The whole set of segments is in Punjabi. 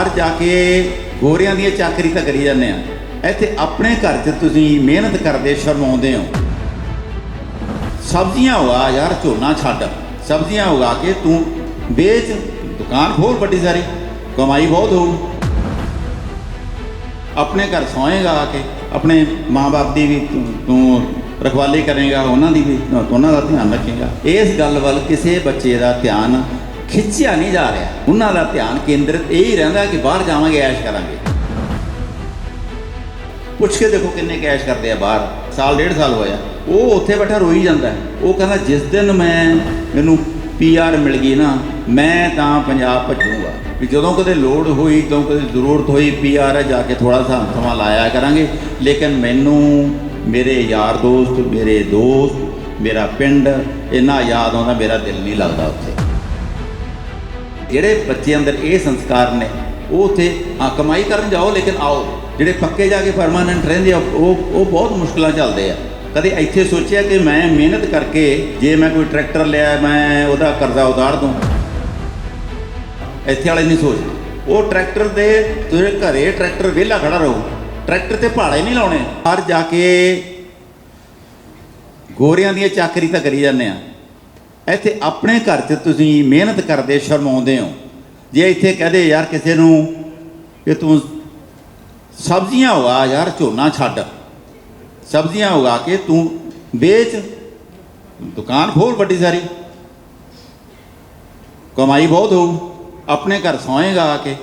ਬਾਹਰ ਜਾ ਕੇ ਗੋਰਿਆਂ ਦੀ ਚਾਕਰੀ ਤਾਂ ਕਰੀ ਜਾਂਦੇ ਆ। ਇੱਥੇ ਆਪਣੇ ਘਰ 'ਚ ਤੁਸੀਂ ਮਿਹਨਤ ਕਰਦੇ ਸ਼ਰਮਾਉਂਦੇ ਹੋ। ਸਬਜ਼ੀਆਂ ਉਗਾ ਯਾਰ, ਝੋਨਾ ਛੱਡ। ਸਬਜ਼ੀਆਂ ਉਗਾ ਕੇ ਤੂੰ ਵੇਚ, ਦੁਕਾਨ ਖੋਲ ਵੱਡੀ ਸਾਰੀ, ਕਮਾਈ ਬਹੁਤ ਹੋਊ। ਆਪਣੇ ਘਰ ਸੋਏਗਾ ਆ ਕੇ, ਆਪਣੇ ਮਾਂ-ਬਾਪ ਦੀ ਵੀ ਤੂੰ ਤੂੰ ਰਖਵਾਲੀ ਕਰੇਗਾ, ਉਹਨਾਂ ਦੀ ਵੀ, ਉਹਨਾਂ ਦਾ ਧਿਆਨ ਰੱਖੇਗਾ। ਇਸ ਗੱਲ ਵੱਲ ਕਿਸੇ ਬੱਚੇ ਦਾ ਧਿਆਨ ਖਿੱਚਿਆ ਨਹੀਂ ਜਾ ਰਿਹਾ। ਉਹਨਾਂ ਦਾ ਧਿਆਨ ਕੇਂਦਰਿਤ ਇਹ ਹੀ ਰਹਿੰਦਾ ਕਿ ਬਾਹਰ ਜਾਵਾਂਗੇ, ਐਸ਼ ਕਰਾਂਗੇ। ਪੁੱਛ ਕੇ ਦੇਖੋ ਕਿੰਨੇ ਕੈਸ਼ ਕਰਦੇ ਆ ਬਾਹਰ। ਸਾਲ, ਡੇਢ ਸਾਲ ਹੋਇਆ। ਉਹ ਉੱਥੇ ਬੈਠਾ ਰੋਈ ਜਾਂਦਾ ਉਹ ਕਹਿੰਦਾ, ਜਿਸ ਦਿਨ ਮੈਂ, ਮੈਨੂੰ ਪੀਆਰ ਮਿਲ ਗਈ ਨਾ, ਮੈਂ ਤਾਂ ਪੰਜਾਬ ਭੱਜੂਗਾ। ਵੀ ਜਦੋਂ ਕਦੇ ਲੋੜ ਹੋਈ, ਜਦੋਂ ਕਦੇ ਜ਼ਰੂਰਤ ਹੋਈ ਪੀਆਰ ਹੈ ਜਾ ਕੇ ਥੋੜਾ ਸਾ ਸਮਾਂ ਲਾਇਆ ਕਰਾਂਗੇ। ਲੇਕਿਨ ਮੈਨੂੰ ਮੇਰੇ ਯਾਰ ਦੋਸਤ, ਮੇਰੇ ਦੋਸਤ, ਮੇਰਾ ਪਿੰਡ, ਇੰਨਾ ਯਾਦ ਆਉਂਦਾ, ਮੇਰਾ ਦਿਲ ਨਹੀਂ ਲੱਗਦਾ ਉੱਥੇ। ਜਿਹੜੇ ਬੱਚੇ ਅੰਦਰ ਇਹ ਸੰਸਕਾਰ ਨੇ, ਉਹ ਉੱਥੇ, ਹਾਂ, ਕਮਾਈ ਕਰਨ ਜਾਓ, ਲੇਕਿਨ ਆਓ। ਜਿਹੜੇ ਪੱਕੇ ਜਾ ਕੇ ਪਰਮਾਨੈਂਟ ਰਹਿੰਦੇ ਆ, ਉਹ ਉਹ ਬਹੁਤ ਮੁਸ਼ਕਲਾਂ ਚੱਲਦੇ ਆ। ਕਦੇ ਇੱਥੇ ਸੋਚਿਆ ਕਿ ਮੈਂ ਮਿਹਨਤ ਕਰਕੇ ਜੇ ਮੈਂ ਕੋਈ ਟਰੈਕਟਰ ਲਿਆ, ਮੈਂ ਉਹਦਾ ਕਰਜ਼ਾ ਉਤਾਰ ਦੂੰ? ਇੱਥੇ ਵਾਲੇ ਨਹੀਂ ਸੋਚਦੇ। ਉਹ ਟਰੈਕਟਰ ਦੇ ਤੁਸੀਂ ਘਰੇ ਟਰੈਕਟਰ ਵਿਹਲਾ ਖੜਾ ਰਹੂ। ਟਰੈਕਟਰ ਤੇ ਭਾੜੇ ਨਹੀਂ ਲਾਉਣੇ। ਹਰ ਜਾ ਕੇ ਗੋਰਿਆਂ ਦੀਆਂ ਚਾਕਰੀ ਤਾਂ ਕਰੀ ਜਾਂਦੇ ਆ। ਇੱਥੇ ਆਪਣੇ ਘਰ 'ਚ ਤੁਸੀਂ ਮਿਹਨਤ ਕਰਦੇ, ਸ਼ਰਮਾਉਂਦੇ ਹੋ। ਜੇ ਇੱਥੇ ਕਹਦੇ, ਯਾਰ, ਕਿਸੇ ਨੂੰ ਕਿ ਤੂੰ ਸਬਜ਼ੀਆਂ ਉਗਾ, ਯਾਰ, ਝੋਨਾ ਛੱਡ। ਸਬਜ਼ੀਆਂ ਉਗਾ ਕੇ ਤੂੰ ਵੇਚ। ਦੁਕਾਨ ਖੋਲ ਵੱਡੀ ਸਾਰੀ। ਕਮਾਈ ਬਹੁਤ ਹੋਊ। ਆਪਣੇ ਘਰ ਸੋਏਗਾ ਆ ਕੇ।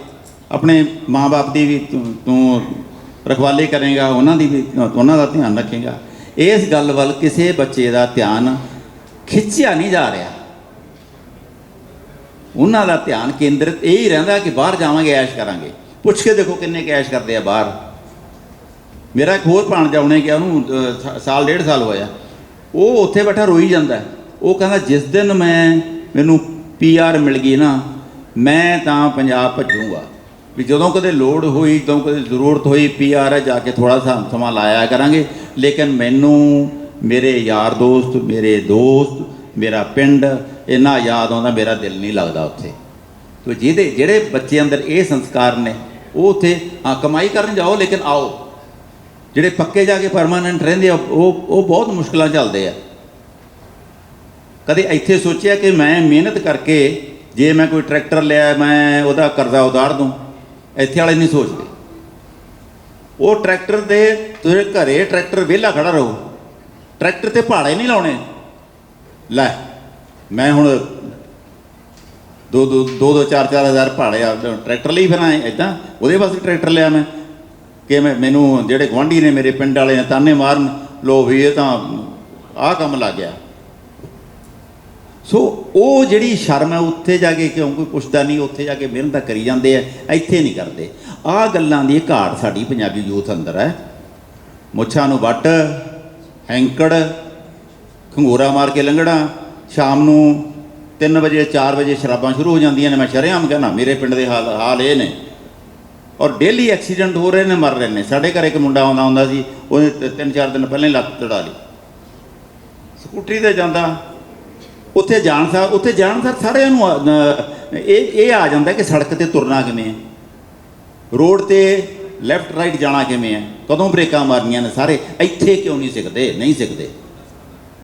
ਆਪਣੇ ਮਾਂ-ਬਾਪ ਦੀ ਵੀ ਤੂੰ ਤੂੰ ਰਖਵਾਲੀ ਕਰੇਗਾ, ਉਹਨਾਂ ਦੀ ਵੀ, ਉਹਨਾਂ ਦਾ ਧਿਆਨ ਰੱਖੇਗਾ। ਇਸ ਗੱਲ ਵੱਲ ਕਿਸੇ ਬੱਚੇ ਦਾ ਧਿਆਨ ਖਿੱਚਿਆ ਨਹੀਂ ਜਾ ਰਿਹਾ। ਉਹਨਾਂ ਦਾ ਧਿਆਨ ਕੇਂਦਰਿਤ ਇਹ ਹੀ ਰਹਿੰਦਾ ਕਿ ਬਾਹਰ ਜਾਵਾਂਗੇ, ਐਸ਼ ਕਰਾਂਗੇ। ਪੁੱਛ ਕੇ ਦੇਖੋ ਕਿੰਨੇ ਕੈਸ਼ ਕਰਦੇ ਆ ਬਾਹਰ। ਮੇਰਾ ਇੱਕ ਹੋਰ ਭਾਣ ਜਾਉਣੇ ਗਿਆ, ਉਹਨੂੰ ਸਾਲ, ਡੇਢ ਸਾਲ ਹੋਇਆ। ਉਹ ਉੱਥੇ ਬੈਠਾ ਰੋਈ ਜਾਂਦਾ ਉਹ ਕਹਿੰਦਾ, ਜਿਸ ਦਿਨ ਮੈਂ, ਮੈਨੂੰ ਪੀਆਰ ਮਿਲ ਗਈ ਨਾ, ਮੈਂ ਤਾਂ ਪੰਜਾਬ ਭੱਜੂਗਾ। ਵੀ ਜਦੋਂ ਕਦੇ ਲੋੜ ਹੋਈ, ਜਦੋਂ ਕਦੇ ਜ਼ਰੂਰਤ ਹੋਈ ਪੀਆਰ ਹੈ ਜਾ ਕੇ ਥੋੜਾ ਸਾ ਸਮਾਂ ਲਾਇਆ ਕਰਾਂਗੇ। ਲੇਕਿਨ ਮੈਨੂੰ ਮੇਰੇ ਯਾਰ ਦੋਸਤ, ਮੇਰੇ ਦੋਸਤ, ਮੇਰਾ ਪਿੰਡ, ਇੰਨਾ ਯਾਦ ਆਉਂਦਾ, ਮੇਰਾ ਦਿਲ ਨਹੀਂ ਲੱਗਦਾ ਉੱਥੇ। ਤੋ ਜਿਹਦੇ, ਜਿਹੜੇ ਬੱਚੇ ਅੰਦਰ ਇਹ ਸੰਸਕਾਰ ਨੇ, ਉਹ ਉੱਥੇ, ਹਾਂ, ਕਮਾਈ ਕਰਨ ਜਾਓ, ਲੇਕਿਨ ਆਓ। ਜਿਹੜੇ ਪੱਕੇ ਜਾ ਕੇ ਪਰਮਾਨੈਂਟ ਰਹਿੰਦੇ ਆ, ਉਹ ਉਹ ਬਹੁਤ ਮੁਸ਼ਕਲਾਂ ਚੱਲਦੇ ਆ। ਕਦੇ ਇੱਥੇ ਸੋਚਿਆ ਕਿ ਮੈਂ ਮਿਹਨਤ ਕਰਕੇ, ਜੇ ਮੈਂ ਕੋਈ ਟਰੈਕਟਰ ਲਿਆ, ਮੈਂ ਉਹਦਾ ਕਰਜ਼ਾ ਉਤਾਰ ਦੂੰ? ਇੱਥੇ ਵਾਲੇ ਨਹੀਂ ਸੋਚਦੇ। ਉਹ ਟਰੈਕਟਰ ਦੇ ਤੁਸੀਂ ਘਰੇ ਟਰੈਕਟਰ ਵਿਹਲਾ ਖੜਾ ਰਹੋ। ਟਰੈਕਟਰ ਤੇ ਭਾੜੇ ਨਹੀਂ ਲਾਉਣੇ। ਲੈ, ਮੈਂ ਹੁਣ ਦੋ ਦੋ ਦੋ ਦੋ, ਚਾਰ ਚਾਰ ਹਜ਼ਾਰ ਭਾੜੇ ਆ ਟਰੈਕਟਰ ਲਈ ਫਿਰ ਆਏ ਇਦਾਂ ਉਹਦੇ ਵਾਸਤੇ ਟਰੈਕਟਰ ਲਿਆ ਮੈਂ। ਕਿ ਮੈਂ, ਮੈਨੂੰ ਜਿਹੜੇ ਗਵਾਂਢੀ ਨੇ ਮੇਰੇ ਪਿੰਡ ਵਾਲੇ ਨੇ ਤਾਨੇ ਮਾਰਨ, ਲੋ ਵੀ ਇਹ ਤਾਂ ਆਹ ਕੰਮ ਲੱਗ ਗਿਆ। ਸੋ ਉਹ ਜਿਹੜੀ ਸ਼ਰਮ ਹੈ, ਉੱਥੇ ਜਾ ਕੇ ਕਿਉਂ ਕੋਈ ਪੁੱਛਦਾ ਨਹੀਂ, ਉੱਥੇ ਜਾ ਕੇ ਮਿਹਨਤ ਕਰੀ ਜਾਂਦੇ ਆ, ਇੱਥੇ ਨਹੀਂ ਕਰਦੇ। ਆਹ ਗੱਲਾਂ ਦੀ ਘਾਟ ਸਾਡੀ ਪੰਜਾਬੀ ਯੂਥ ਅੰਦਰ ਹੈ। ਮੁੱਛਾਂ ਨੂੰ ਵੱਟ ਹੈਂਕੜ, ਖੰਗੂਰਾ ਮਾਰ ਕੇ ਲੰਘਣਾ, ਸ਼ਾਮ ਨੂੰ 3 ਵਜੇ 4 ਵਜੇ ਸ਼ਰਾਬਾਂ ਸ਼ੁਰੂ ਹੋ ਜਾਂਦੀਆਂ ਨੇ। ਮੈਂ ਸ਼ਰੇਆਮ ਕਹਿੰਦਾ ਮੇਰੇ ਪਿੰਡ ਦੇ ਹਾਲ ਹਾਲ ਇਹ ਨੇ। ਔਰ ਡੇਲੀ ਐਕਸੀਡੈਂਟ ਹੋ ਰਹੇ ਨੇ, ਮਰ ਰਹੇ ਨੇ। ਸਾਡੇ ਘਰ ਇੱਕ ਮੁੰਡਾ ਆਉਂਦਾ ਹੁੰਦਾ ਸੀ, ਉਹਨੇ ਤ- ਤਿੰਨ ਚਾਰ ਦਿਨ ਪਹਿਲਾਂ ਹੀ ਲੱਤ ਤੜਾ ਲਈ। ਸਕੂਟਰੀ ਤੇ ਜਾਂਦਾ। ਉੱਥੇ ਜਾਣ ਸਾ, ਉੱਥੇ ਜਾਣ ਸਾਰ ਸਾਰਿਆਂ ਨੂੰ, ਇਹ ਇਹ ਆ ਜਾਂਦਾ ਕਿ ਸੜਕ ਤੇ ਤੁਰਨਾ ਕਿਵੇਂ ਹੈ। ਰੋਡ ਤੇ ਲੈਫਟ ਰਾਈਟ ਜਾਣਾ ਕਿਵੇਂ ਹੈ? ਕਦੋਂ ਬ੍ਰੇਕਾਂ ਮਾਰਨੀਆਂ ਨੇ ਸਾਰੇ? ਇੱਥੇ ਕਿਉਂ ਨਹੀਂ ਸਿੱਖਦੇ? ਨਹੀਂ ਸਿੱਖਦੇ।